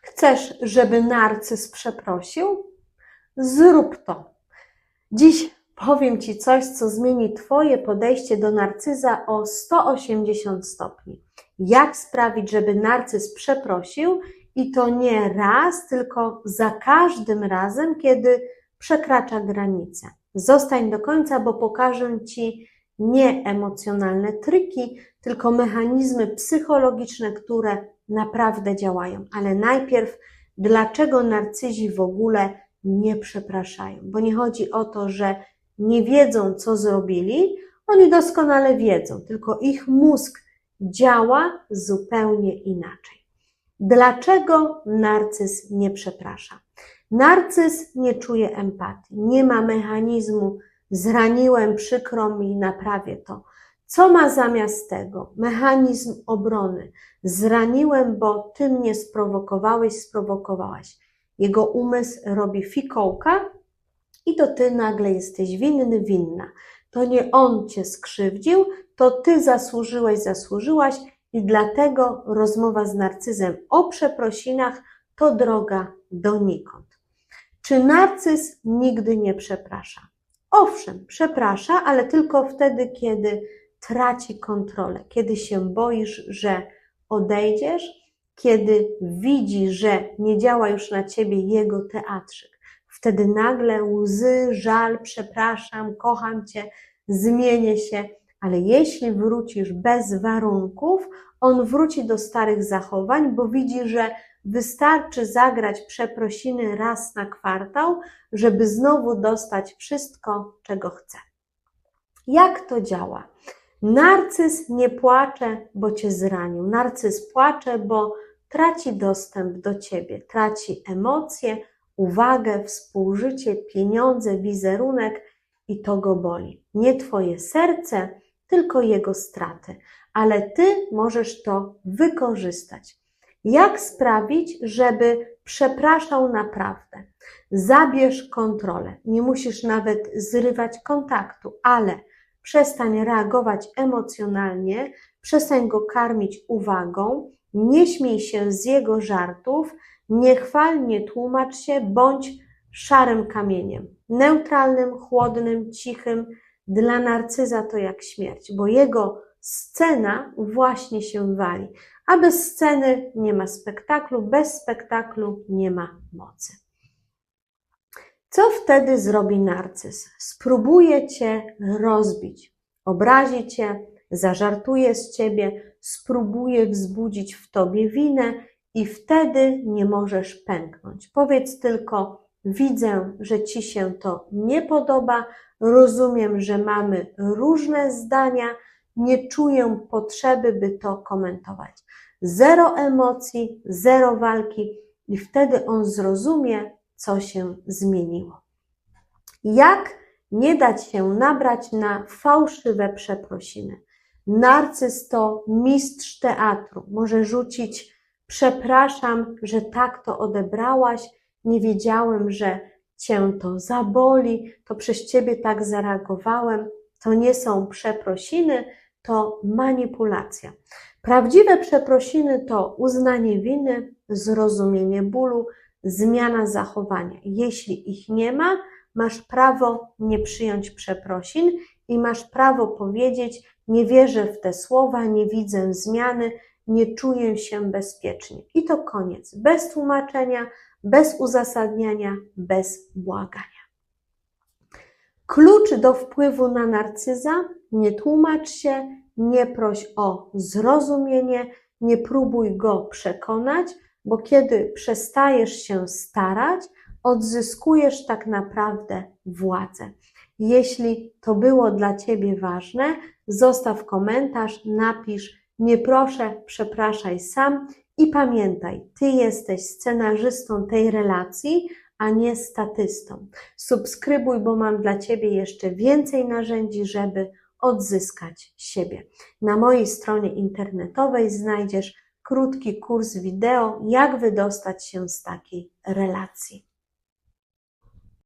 Chcesz, żeby narcyz przeprosił? Zrób to. Dziś powiem Ci coś, co zmieni Twoje podejście do narcyza o 180 stopni. Jak sprawić, żeby narcyz przeprosił i to nie raz, tylko za każdym razem, kiedy przekracza granicę. Zostań do końca, bo pokażę Ci nie emocjonalne triki, tylko mechanizmy psychologiczne, które naprawdę działają. Ale najpierw, dlaczego narcyzi w ogóle nie przepraszają? Bo nie chodzi o to, że nie wiedzą, co zrobili, oni doskonale wiedzą, tylko ich mózg działa zupełnie inaczej. Dlaczego narcyz nie przeprasza? Narcyz nie czuje empatii, nie ma mechanizmu zraniłem, przykro mi, naprawię to. Co ma zamiast tego? Mechanizm obrony. Zraniłem, bo ty mnie sprowokowałeś, sprowokowałaś. Jego umysł robi fikołka i to ty nagle jesteś winny, winna. To nie on cię skrzywdził, to ty zasłużyłeś, zasłużyłaś i dlatego rozmowa z narcyzem o przeprosinach to droga donikąd. Czy narcyz nigdy nie przeprasza? Owszem, przeprasza, ale tylko wtedy, kiedy traci kontrolę, kiedy się boisz, że odejdziesz, kiedy widzi, że nie działa już na ciebie jego teatrzyk. Wtedy nagle łzy, żal, przepraszam, kocham cię, zmienię się, ale jeśli wrócisz bez warunków, on wróci do starych zachowań, bo widzi, że wystarczy zagrać przeprosiny raz na kwartał, żeby znowu dostać wszystko, czego chce. Jak to działa? Narcyz nie płacze, bo cię zranił. Narcyz płacze, bo traci dostęp do ciebie, traci emocje, uwagę, współżycie, pieniądze, wizerunek i to go boli. Nie twoje serce, tylko jego straty, ale ty możesz to wykorzystać. Jak sprawić, żeby przepraszał naprawdę? Zabierz kontrolę. Nie musisz nawet zrywać kontaktu, ale przestań reagować emocjonalnie, przestań go karmić uwagą, nie śmiej się z jego żartów, niechwalnie tłumacz się, bądź szarym kamieniem, neutralnym, chłodnym, cichym. Dla narcyza to jak śmierć, bo jego scena właśnie się wali, a bez sceny nie ma spektaklu, bez spektaklu nie ma mocy. Co wtedy zrobi narcyz? Spróbuje cię rozbić, obrazi cię, zażartuje z ciebie, spróbuje wzbudzić w tobie winę i wtedy nie możesz pęknąć. Powiedz tylko: Widzę, że ci się to nie podoba, rozumiem, że mamy różne zdania, nie czuję potrzeby, by to komentować. Zero emocji, zero walki, i wtedy on zrozumie, co się zmieniło. Jak nie dać się nabrać na fałszywe przeprosiny? Narcyz to mistrz teatru. Może rzucić: Przepraszam, że tak to odebrałaś, nie wiedziałem, że cię to zaboli, to przez ciebie tak zareagowałem. To nie są przeprosiny, to manipulacja. Prawdziwe przeprosiny to uznanie winy, zrozumienie bólu, zmiana zachowania. Jeśli ich nie ma, masz prawo nie przyjąć przeprosin i masz prawo powiedzieć: Nie wierzę w te słowa, nie widzę zmiany, nie czuję się bezpiecznie. I to koniec. Bez tłumaczenia, bez uzasadniania, bez błagania. Klucz do wpływu na narcyza: nie tłumacz się, nie proś o zrozumienie, nie próbuj go przekonać, bo kiedy przestajesz się starać, odzyskujesz tak naprawdę władzę. Jeśli to było dla Ciebie ważne, zostaw komentarz, napisz nie proszę, przepraszaj sam i pamiętaj, Ty jesteś scenarzystą tej relacji, a nie statystą. Subskrybuj, bo mam dla Ciebie jeszcze więcej narzędzi, żeby odzyskać siebie. Na mojej stronie internetowej znajdziesz krótki kurs wideo, jak wydostać się z takiej relacji.